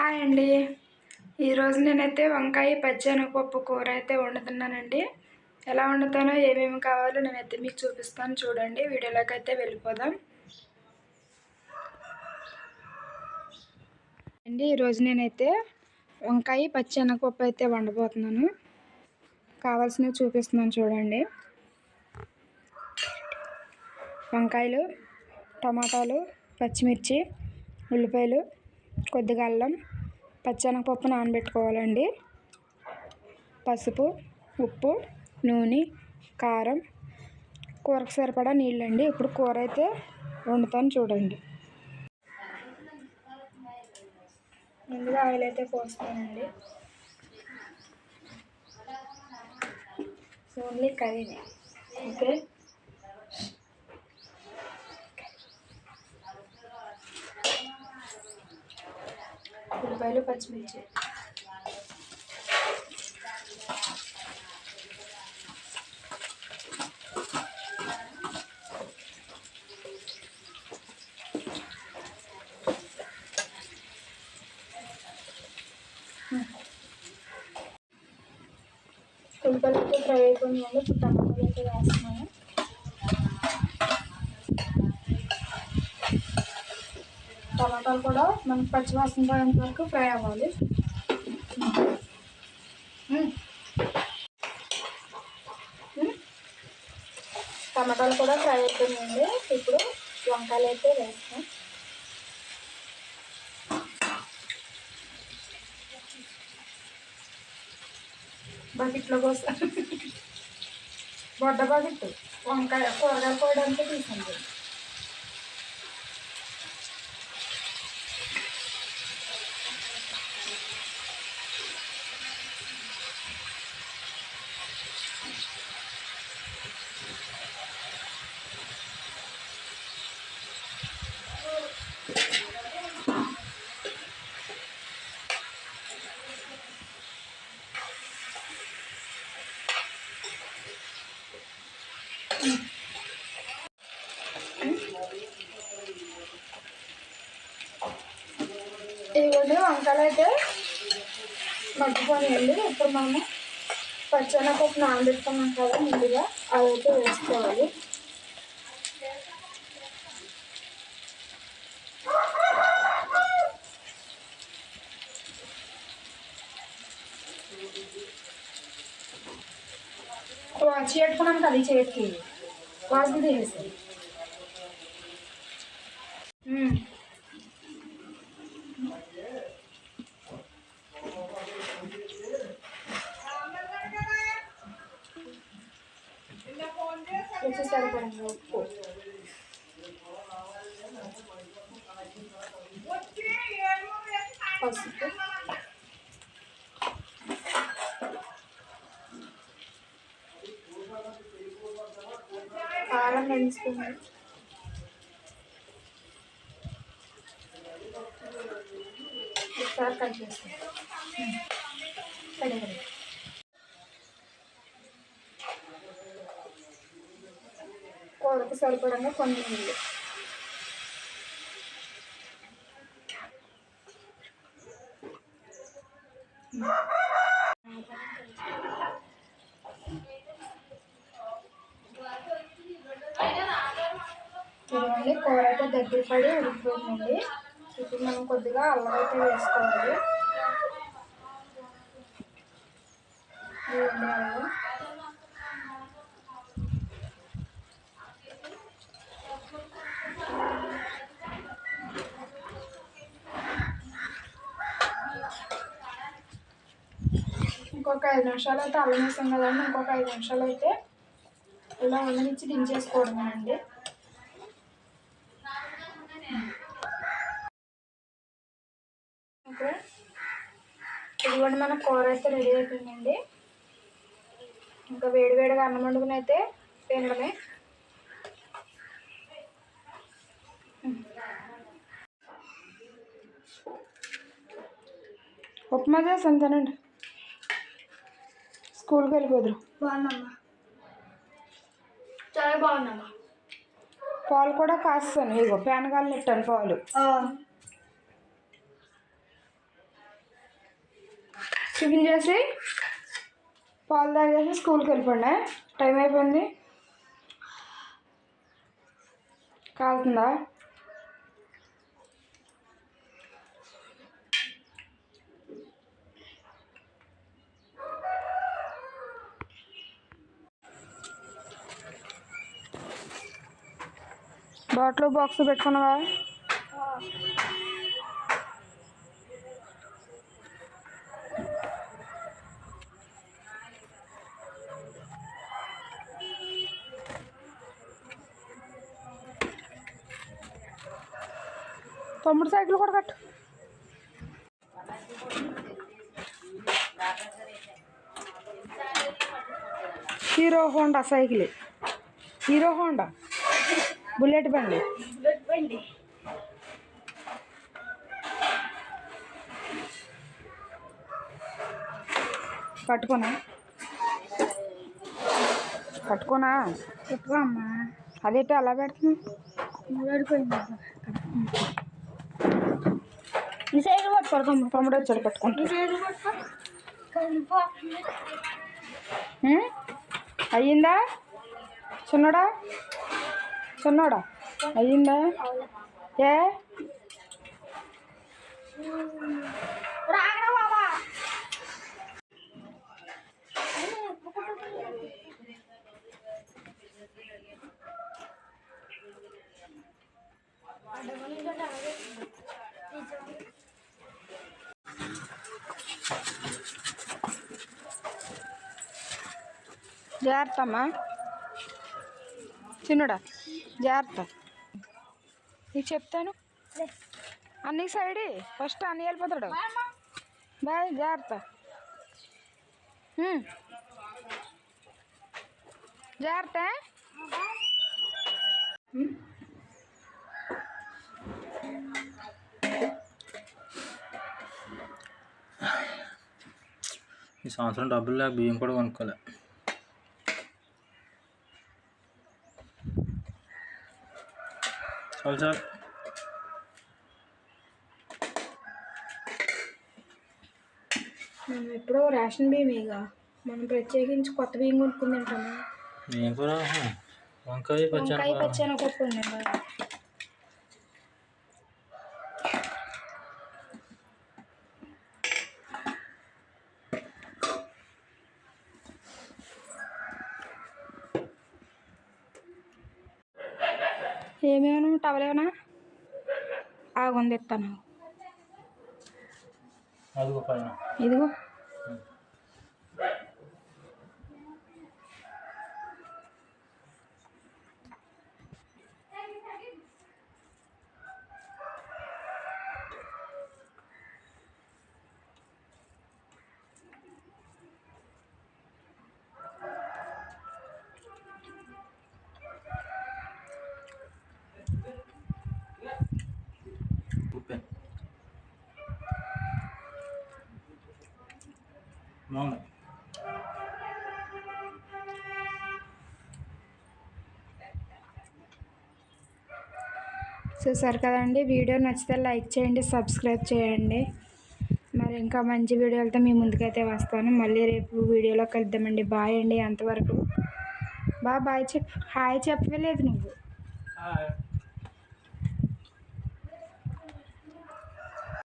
Hi అండి. ఈరోజు నేనైతే వంకాయ పచ్చెనగపప్పు కూర అయితే వండుతున్నానండి. ఎలా వండుతానో ఏమేమి కావాలో నేనైతే మీకు చూపిస్తాను. చూడండి వీడియోలోకి అయితే వెళ్ళిపోదాం. అండి ఈరోజు నేనైతే వంకాయ పచ్చెనగపప్పు అయితే వండబోతున్నాను. కావాల్సినవి చూపిస్తున్నాను చూడండి. వంకాయలు టమాటాలు పచ్చిమిర్చి ఉల్లిపాయలు కొద్దిగా అల్లం పచ్చెనగపప్పు నానబెట్టుకోవాలండి. పసుపు ఉప్పు నూనె కారం కూరకు సరిపడా నీళ్ళండి. ఇప్పుడు కూర అయితే వండుతాను చూడండి. ముందుగా ఆయిల్ అయితే పోస్తానండి ఓన్లీ కర్రీనే. ఓకే? ఉల్లిపాయలు పచ్చిమిర్చి. కుంపలతో అయితే ఫ్రై అయిపోయినాయండి ఇప్పుడు టమాటాలు అయితే వేస్తున్నాను టమాటాలు కూడా మనకి పచ్చివాసన పోయేంత వరకు ఫ్రై అవ్వాలి. టమాటాలు కూడా ఫ్రై అవుతుందండి ఇప్పుడు వంకాయలు అయితే వేస్తాం. బకెట్లో కోసం బొడ్డ బకెట్ వంకాయ కూరగాయలు కోయడానికి తీసుకుంటాం ఇవన్నీ వంకాయలు అయితే మగ్గిపోయాయండి ఇప్పుడు మనము పచ్చెనపప్పు నానబెట్టుకున్నాం కదా ముందుగా అదైతే వేసుకోవాలి. వచ్చి పెట్టుకున్నాం కదా ఈ చేతికి. వాసన తీసేసి మ్మ్. రుచి సరిపడిన ఉప్పు పసుపు. కారం పెంచుకుంది ఒకసారి కట్ చేసుకుంటాం కూరకు సరిపడంగా కొన్ని నీళ్ళు చూడండి కూర అయితే దగ్గర పడి ఉడికిపోయిందండి. ఇప్పుడు మనం కొద్దిగా అల్లం అయితే వేసుకోవాలి. ఇదిగోండి అల్లం ఇంకొక ఐదు నిమిషాలు అయితే అల్లం వేసాం కదండి ఇంకొక ఐదు నిమిషాలు అయితే ఇలా ఉండనిచ్చి దించేసుకోవడమేనండి ఓకే. ఇదిగోండి మన కూర అయితే రెడీ అయిపోయిందండి. ఇంకా వేడివేడిగా అన్నం వండుకుని అయితే తినడమే. ఉప్మా చేసి అంతేనండి స్కూల్కి వెళ్ళిపోదురు బాగుందమ్మా చాలా బాగుందమ్మా పాలు కూడా కాస్తాను. ఇగో పేనగాలు నెట్టాను పాలు. టిఫిన్ చేసి పాలు తాగేసి స్కూల్కి వెళ్ళిపోండి. టైం అయిపోయింది. కాలుతుందా? బాటిల్ బాక్స్ పెట్టుకున్నావా? తమ్ముడు సైకిల్ కూడా కట్టు. Hero Honda cycle. Hero Honda? Bullet బండి. పట్టుకోనా పట్టుకోనా చెప్పు అమ్మా. అదేంటి అలా పడిపోయింది ఈ సైడ్ పట్టుకోడు తమ్ముడు వచ్చాడు పట్టుకుంటా? అయ్యిందా? చిన్నోడా? చిన్నోడా అయ్యిందా ఏ రాగడా బాబా జాగ్రత్త అమ్మా చిన్నోడా జాగ్రత్త. నీకు చెప్తాను? అన్ని సైడ్? ఫస్ట్ అన్ని వెళ్ళిపోతాడు. బాయ్ జాగ్రత్త. జాగ్రత్త ఈ సంవత్సరం డబ్బులు లేక బియ్యం కూడా కొనుక్కోలే. చాలు మనం ఎప్పుడో రేషన్ బియ్యమేగా. మనం ప్రత్యేకించి కొత్త బియ్యం కొనుక్కుని తింటాము ఏం కూర వంకాయ వంకాయ పచ్చాను పచ్చాను పప్పు ఉంది బాగా. ఏమేమన్నా టవల్ ఏమన్నా ఆగుంది ఇస్తాను ఇదిగో ఉప్పే బాగుంది చూసారు కదండి వీడియో నచ్చితే లైక్ చేయండి సబ్స్క్రైబ్ చేయండి. మరి ఇంకా మంచి వీడియోలతో మీ ముందుకైతే వస్తాను. మళ్ళీ రేపు వీడియోలో కలుద్దామండి. బాయ్ అండి అంతవరకు. బా బాయ్ చెప్పు. హాయ్ చెప్పలేదు నువ్వు.